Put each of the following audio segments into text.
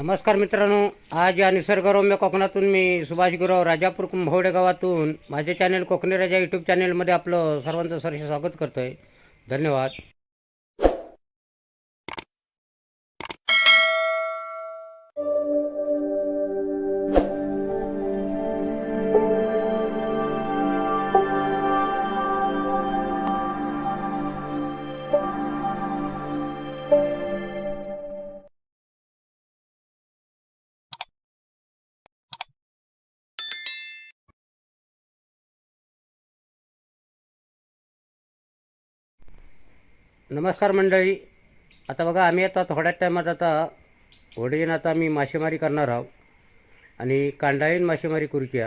नमस्कार मित्रांनो आज या निसर्गरम्य कोकणातून मी सुभाष गुरव राजापूर कुंभवडे गावातून माझे चॅनल कोकणी राजा यूट्यूब चॅनलमध्ये आपलं सर्वांचं सरसे स्वागत करतो आहे धन्यवाद. नमस्कार मंडळी. आता बघा आम्ही आता थोड्याच टायमात आता होडीन आता मी मासेमारी करणार आहोत. आणि कांडाळीन मासेमारी करूची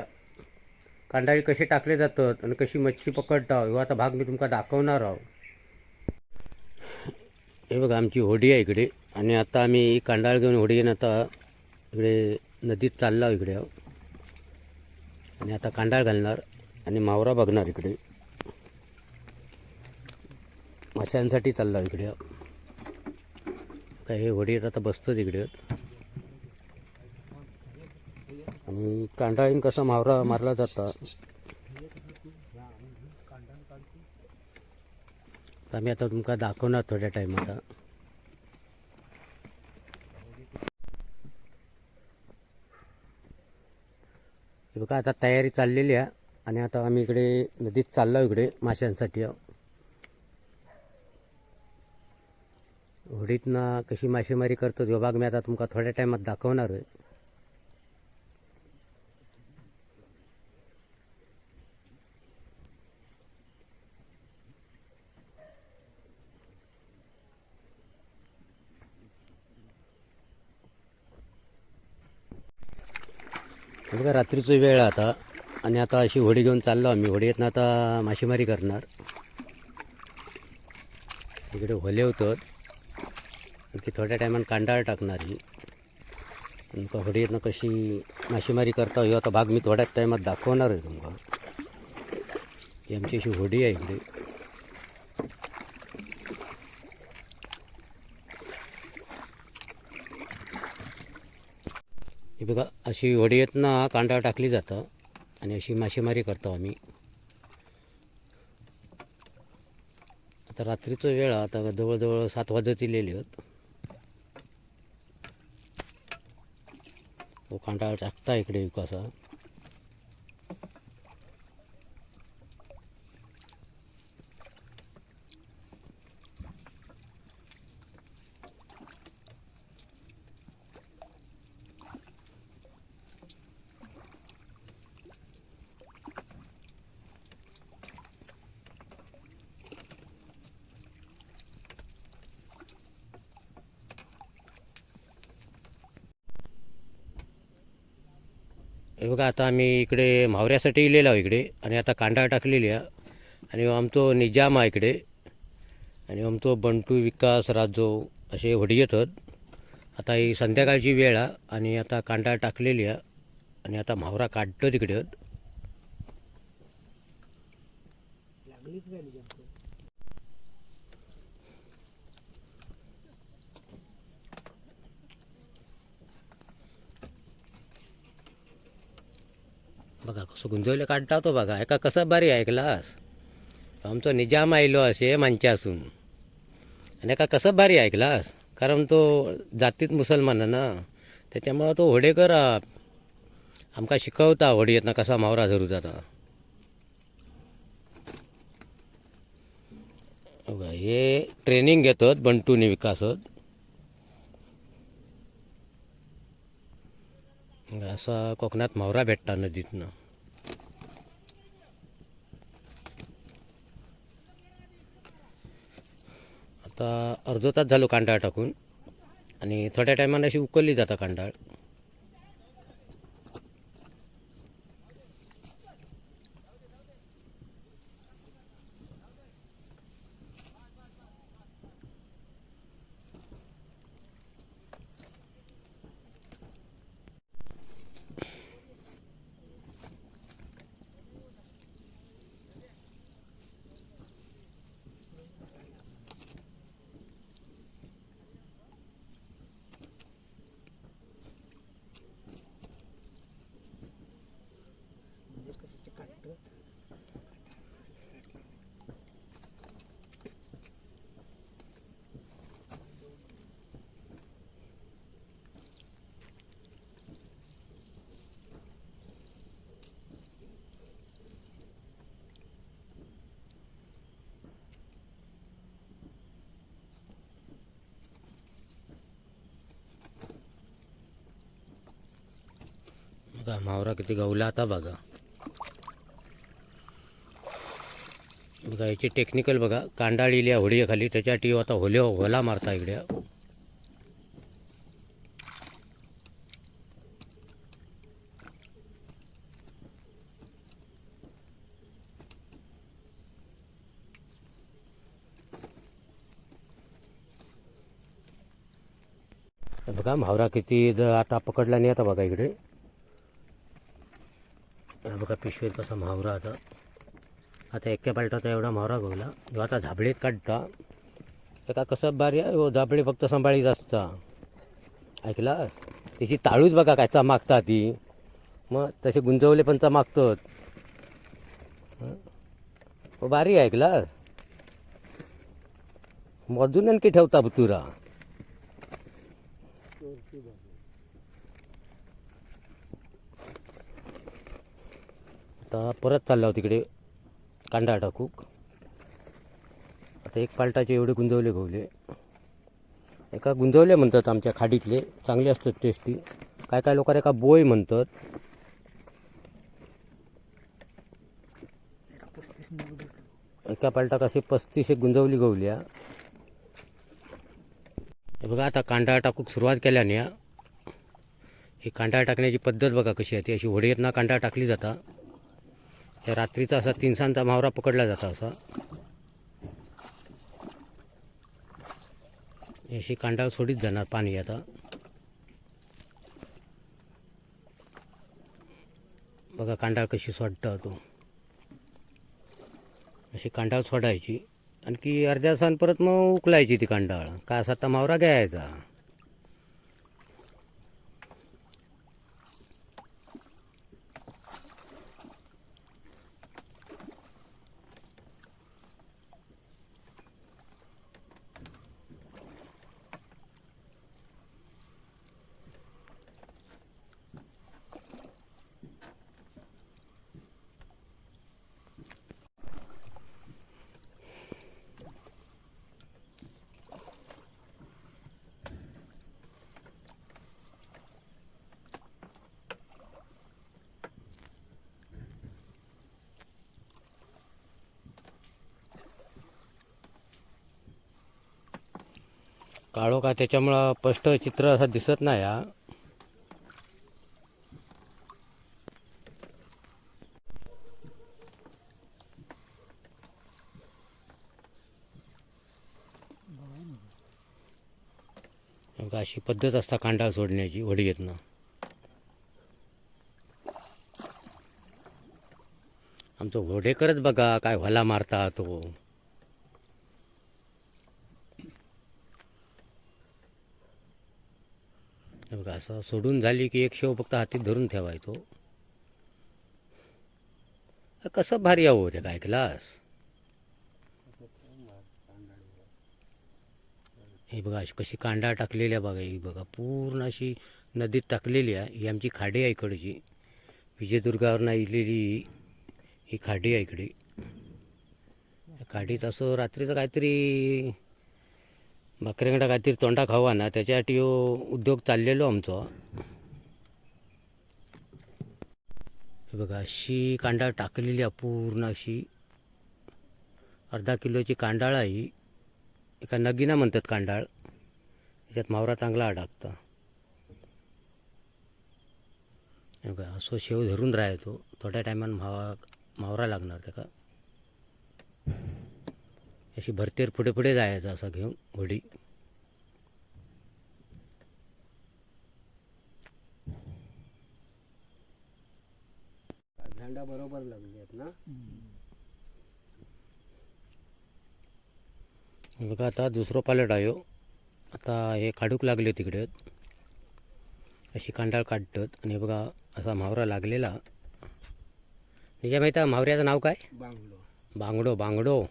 कांडाळी कसे टाकले जातात आणि कशी मच्छी पकडता हो आता भाग मी तुमका दाखवणार आहोत. हे बघा आमची होडी आहे इकडे. आणि आता आम्ही कांडाळ घेऊन होडीन आता इकडे नदीत चालला इकडे. आहो आणि आता कांडाळ घालणार आणि मावरा बघणार इकडे. माशांसाठी चाललो इकडे. काही हे वडील आता बसतं तिकडे आणि कांडाळीन कसा मावरा मारला जाता. तर आम्ही आता तुमका दाखवणार थोड्या टाईम बघा आता तयारी चाललेली आहे. आणि आता आम्ही इकडे नदीत चाललो इकडे माशांसाठी. होडीतनं कशी मासेमारी करतो ह्यो भाग मी आता तुमका थोड्या टायमात दाखवणार आहे. बघा रात्रीचा वेळ आहे आता. आणि आता अशी होडी घेऊन चाललो आम्ही. होडीतनं आता मासेमारी करणार. इकडे होले होतं. की थोड्या टायमान कांडाळ टाकणारी. तुमका होडीतनं कशी मासेमारी करता हो आता भाग मी थोड्याच टायमात दाखवणार आहे तुमका ही आमची अशी होडी आहे इकडे. ही बघा अशी होडीतनं कांडाळ टाकली जातं आणि अशी मासेमारी करतो आम्ही. आता रात्रीचा वेळ आता जवळजवळ सात वाजत इलेले आहेत. तो कांटाळा टाकता इकडे विकासा हे बघा आता आम्ही इकडे म्हावऱ्यासाठी इलेलो आहो इकडे. आणि आता कांडा टाकलेली आहे. आणि आमचो निजाम आहे इकडे. आणि आमचो बंटू विकास राजो असे होडी येतात. आता ही संध्याकाळची वेळ आहे. आणि आता कांडा टाकलेली आहे. आणि आता म्हावरा काढतो तिकडे. आहेत. बघा कसं गुंजवले काढता तो बघा. एका कसं बरी ऐकलास आमचो निजाम आयलो असे मांच्यासून आणि एका कसं भारी ऐकलास कारण तो जातीत मुसलमान आहे ना त्याच्यामुळं तो होडेकर आ, आमका शिकवता होडी येतना कसा मावरा धरू जाता. हे ट्रेनिंग घेतात बंटूनी विकासत. असा कोकणात मावरा भेटता नदीतनं. आता अर्धो तास झालो कांडाळ टाकून आणि थोड्या टायमानं अशी उकलली जाता कांडाळ बघा मावरा किती गवला आता बघा. बघा याची टेक्निकल बघा कांडाळीली आहे होडी खाली त्याच्यासाठी आता होले होला मारता इकडे. बघा मावरा किती आता पकडला नाही आता बघा इकडे. बघा पिशवीत कसा म्हावरा आता. आता एक्या पालटाचा एवढा म्हावरा गोवला. जो आता झाबळीत काढता एका कसं बारी आहे? हो झाबळी फक्त सांभाळीत असता. ऐकला? त्याची ताळूच बघा काय मागता ती. मग तसे गुंजवले पण चमाकतात. हो बारी आहे ऐकला? मधून आणखी ठेवता तुरा आता परत चालला होता तिकडे कांदा टाकूक आता एक पालटाचे एवढे गुंजवले घोवले. एका गुंजवले म्हणतात आमच्या खाडीतले. चांगले असतात टेस्टी काय काय लोकांना एका बोय म्हणतात. एका पालटाक असे पस्तीस एक गुंजवली गवल्या बघा आता कांदा टाकूक सुरुवात केल्याने ही कांदा टाकण्याची पद्धत बघा कशी आहे ती. अशी होडीत ना कांदा टाकली जाता. या रात्रीचा असा तिनसांचा मावरा पकडला जातो असा. अशी कांडाळ सोडीत जाणार पाणी आता. बघा कांडाळ कशी सोडता तो. अशी कांडाळ सोडायची. आणखी अर्ध्या तासान परत मग उकलायची ती कांडाळ. का असा आता मावरा घ्यायचा. काळो का त्याच्यामुळं स्पष्ट चित्र असं दिसत नाही हा. अशी पद्धत असता कांडाळ सोडण्याची वडीतनं आमचं घोडेकरच बघा काय व्हला मारता तो हो. हे बघा असं सोडून झाली की एक शेव फक्त हातीत धरून ठेवायचो. कसं भारी आहो ते काय क्लास हे बघा अशी कशी कांडा टाकलेल्या बघा ही बघा पूर्ण अशी नदीत टाकलेली आहे. ही आमची खाडी आहे इकडची. विजयदुर्गावरनं इलेली ही खाडी आहे इकडे. खाडीत असं रात्रीचं काहीतरी बकऱ्यांकडे खातीर तोंडा खावा ना त्याच्यासाठी हो उद्योग चाललेलो आमचो. हे बघा अशी कांडाळ टाकलेली पूर्ण अशी. अर्धा किलोची कांडाळ आहे ही. एका नगीना म्हणतात कांडाळ. त्याच्यात मावरा चांगला अडकता. हे बघा असं शेव धरून राहायचो थोड्या टायमान मावा मावरा लागणार त्याका. अशी भरतेर पुढे पुढे जायचं असं घेऊन होडी झेंडा बरोबर लागले आहेत ना बघा आता दुसरं पालट आहे हो. आता हे काढूक लागले तिकडे. अशी कांडाळ काढतात. आणि बघा असा मावरा लागलेला. निजा माहिती आहे मावऱ्याचं नाव काय? बांगलो बांगडो बांगडो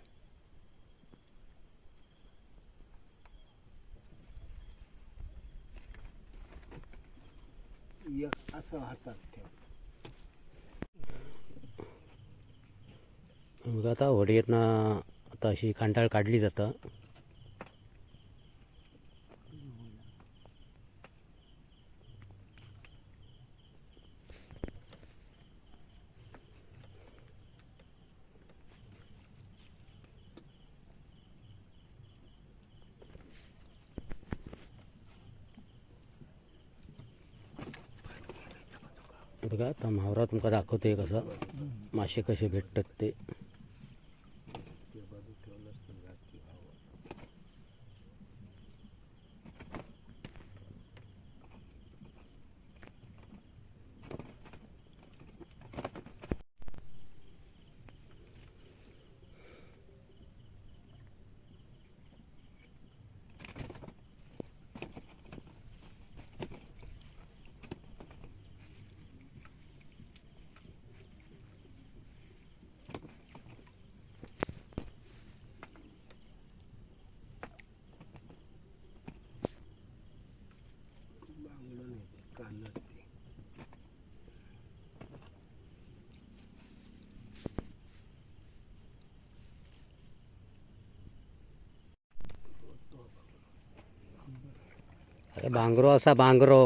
एक असं हातात ठेव. मग आता होडीतनं आता अशी कांटाळ काढली जातं. बघा आता म्हावरा तुमका दाखवते कसं. मासे कसे भेटतात ते बांगडं नाही कालर ते अरे बांगरो असा बांगरो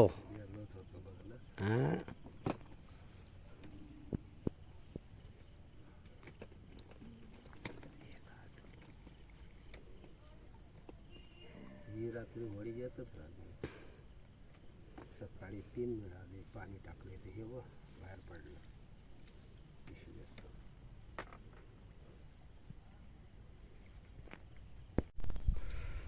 ही? रात्री वडी येतच सकाळी तीन मिळाले पाणी टाकले ते हे व बाहेर पडलं.